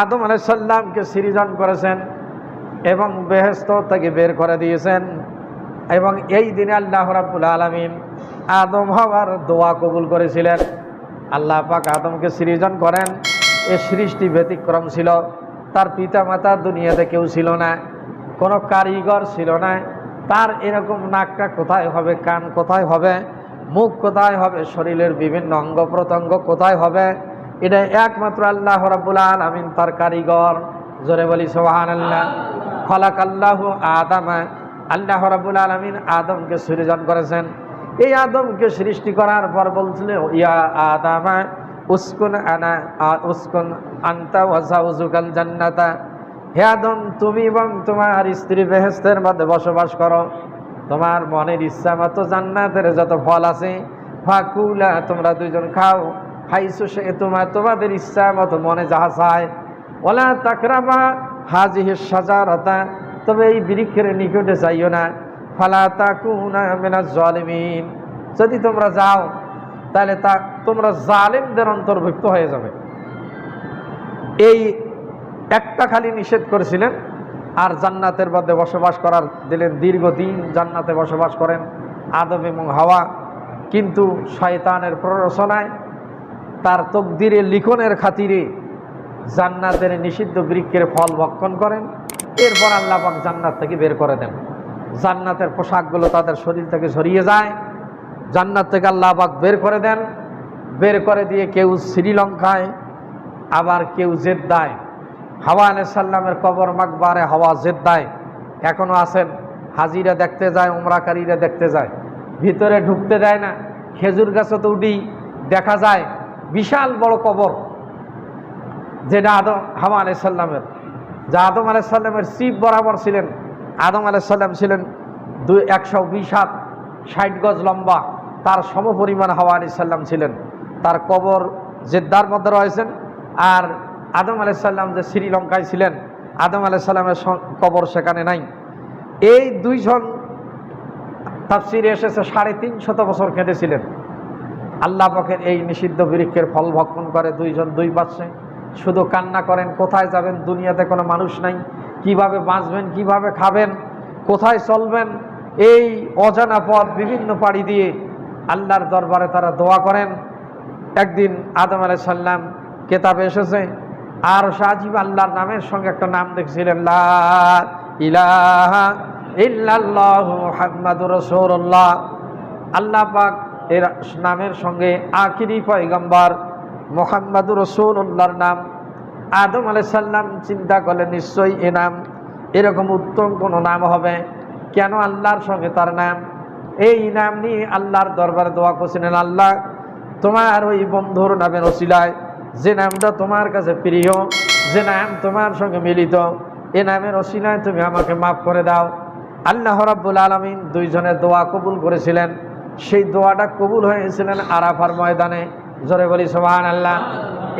আদম আলাইসাল্লামকে সৃজন করেছেন এবং বেহেস্ত তাকে বের করে দিয়েছেন এবং এই দিনে আল্লাহ রাব্বুল আলমিন আদম হওয়ার দোয়া কবুল করেছিলেন। আল্লাহ পাক আদমকে সৃজন করেন। এ সৃষ্টি ব্যতিক্রম ছিল। তার পিতা মাতা দুনিয়াতে কেউ ছিল না, কোনো কারিগর ছিল না। তার এরকম নাকটা কোথায় হবে, কান কোথায় হবে, মুখ কোথায় হবে, শরীরের বিভিন্ন অঙ্গ প্রত্যঙ্গ কোথায় হবে এটা একমাত্র আল্লাহ রাব্বুল আলামিন, তার কারিগর। জোরে বলি সোহান আল্লাহ খলাক আল্লাহ আদামা, আল্লাহ রাব্বুল আলামিন আদমকে সৃজন করেছেন। এই আদমকে সৃষ্টি করার পর বলছিল, ইয়া আদামা, উস্কুন আনা উস্কুন আন্তা ওয়াজাউজুকাল জান্নাতা। হে আদম, তুমি এবং তোমার স্ত্রী বেহেস্তের মধ্যে বসবাস করো। তোমার মনের ইচ্ছা মতো জান্নাতের যত ফল আছে, ফাকুলা, তোমরা দুইজন খাও। খাইছো সে তোমার তোমাদের ইচ্ছা মতো মনে যাহা চায়। ওলা তাকরাবা হাজিহি সাজারতা তবে এই বৃক্ষের নিকটে যাইও না। ফালা তাকুনা মেনা জলিমিন। যদি তোমরা যাও, তাহলে তা তোমরা জালেমদের অন্তর্ভুক্ত হয়ে যাবে। এই একটা খালি নিষেধ করেছিলেন, আর জান্নাতের মধ্যে বসবাস করার দিলেন দীর্ঘদিন জান্নাতে বসবাস করেন আদম এবং হাওয়া। কিন্তু শয়তানের প্ররোচনায় তার তকদিরে, লিখনের খাতিরে জান্নাতের নিষিদ্ধ বৃক্ষের ফল ভক্ষণ করেন। এরপর আল্লাহ পাক জান্নাত থেকে বের করে দেন। জান্নাতের পোশাকগুলো তাদের শরীর থেকে সরিয়ে যায়। জান্নাত থেকে আল্লাহ পাক বের করে দেন। বের করে দিয়ে কেউ শ্রীলঙ্কায়, আবার কেউ জেদ্দায়। হাওয়া আলাইসাল্লামের কবর মাকবারে হাওয়া জেদ্দায়। এখনও আছেন। হাজিরা দেখতে যায়, উমরাকারীরা দেখতে যায়। ভিতরে ঢুকতে দেয় না। খেজুর গাছে তো উঠি দেখা যায়। বিশাল বড় কবর, যেটা আদম হামা আলাইসাল্লামের যা আদম আলাইসাল্লামের শিব বরাবর ছিলেন। আদম আলাইসাল্লাম ছিলেন দুই, একশো বিশ হাত ষাট গজ লম্বা। তার সমপরিমাণ হাওয়া আলাইসাল্লাম ছিলেন। তার কবর জেদ্দার মধ্যে রয়েছেন। আর আদম আলাইসাল্লাম যে শ্রীলঙ্কায় ছিলেন, আদম আলাইসাল্লামের কবর সেখানে নাই। এই দুইজন তাফসিরে এসেছে সাড়ে তিন শত বছর কেঁদেছিলেন। আল্লাহ পাকের এই নিষিদ্ধ বৃক্ষের ফল ভক্ষণ করে দুইজন দুই পাশে। শুধু কান্না করেন, কোথায় যাবেন? দুনিয়াতে কোনো মানুষ নাই। কীভাবে বাঁচবেন, কীভাবে খাবেন, কোথায় চলবেন? এই অজানা পথ বিভিন্ন পাড়ি দিয়ে আল্লাহর দরবারে তারা দোয়া করেন। একদিন আদম আলাই সাল্লাম কেতাবে এসেছে, আর সাজিব আল্লাহর নামের সঙ্গে একটা নাম দেখছিলেন ইলাহা রাসূলুল্লাহ। আল্লাহ পাক এর নামের সঙ্গে আখিরি পয়গম্বর মোহাম্মদুর রসুল্লাহর নাম। আদম আলাইসাল্লাম চিন্তা করলে নিশ্চয়ই এ নাম, এরকম উত্তম কোনো নাম হবে। কেন আল্লাহর সঙ্গে তার নাম? এই নাম নিয়ে আল্লাহর দরবারে দোয়া করছিলেন, আল্লাহ, তোমার ওই বন্ধুর নামের ওসিলায় যে নামটা তোমার কাছে প্রিয়, যে নাম তোমার সঙ্গে মিলিত, এ নামের ওসিলায় তুমি আমাকে মাফ করে দাও। আল্লাহ রাব্বুল আলমিন দুইজনের দোয়া কবুল করেছিলেন। সেই দোয়াটা কবুল হয়েছিলেন আরাফার ময়দানে। জোরে বলি সোহান আল্লাহ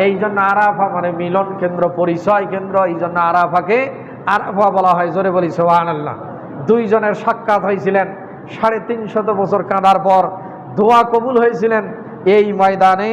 এই জন্য আরাফা মানে মিলন কেন্দ্র, পরিচয় কেন্দ্র। এই জন্য আরাফাকে আরাফা বলা হয়, জোরে বলি সোহান আল্লাহ দুইজনের সাক্ষাৎ হয়েছিলেন। সাড়ে তিনশত বছর কাঁদার পর দোয়া কবুল হয়েছিলেন। এই ময়দানে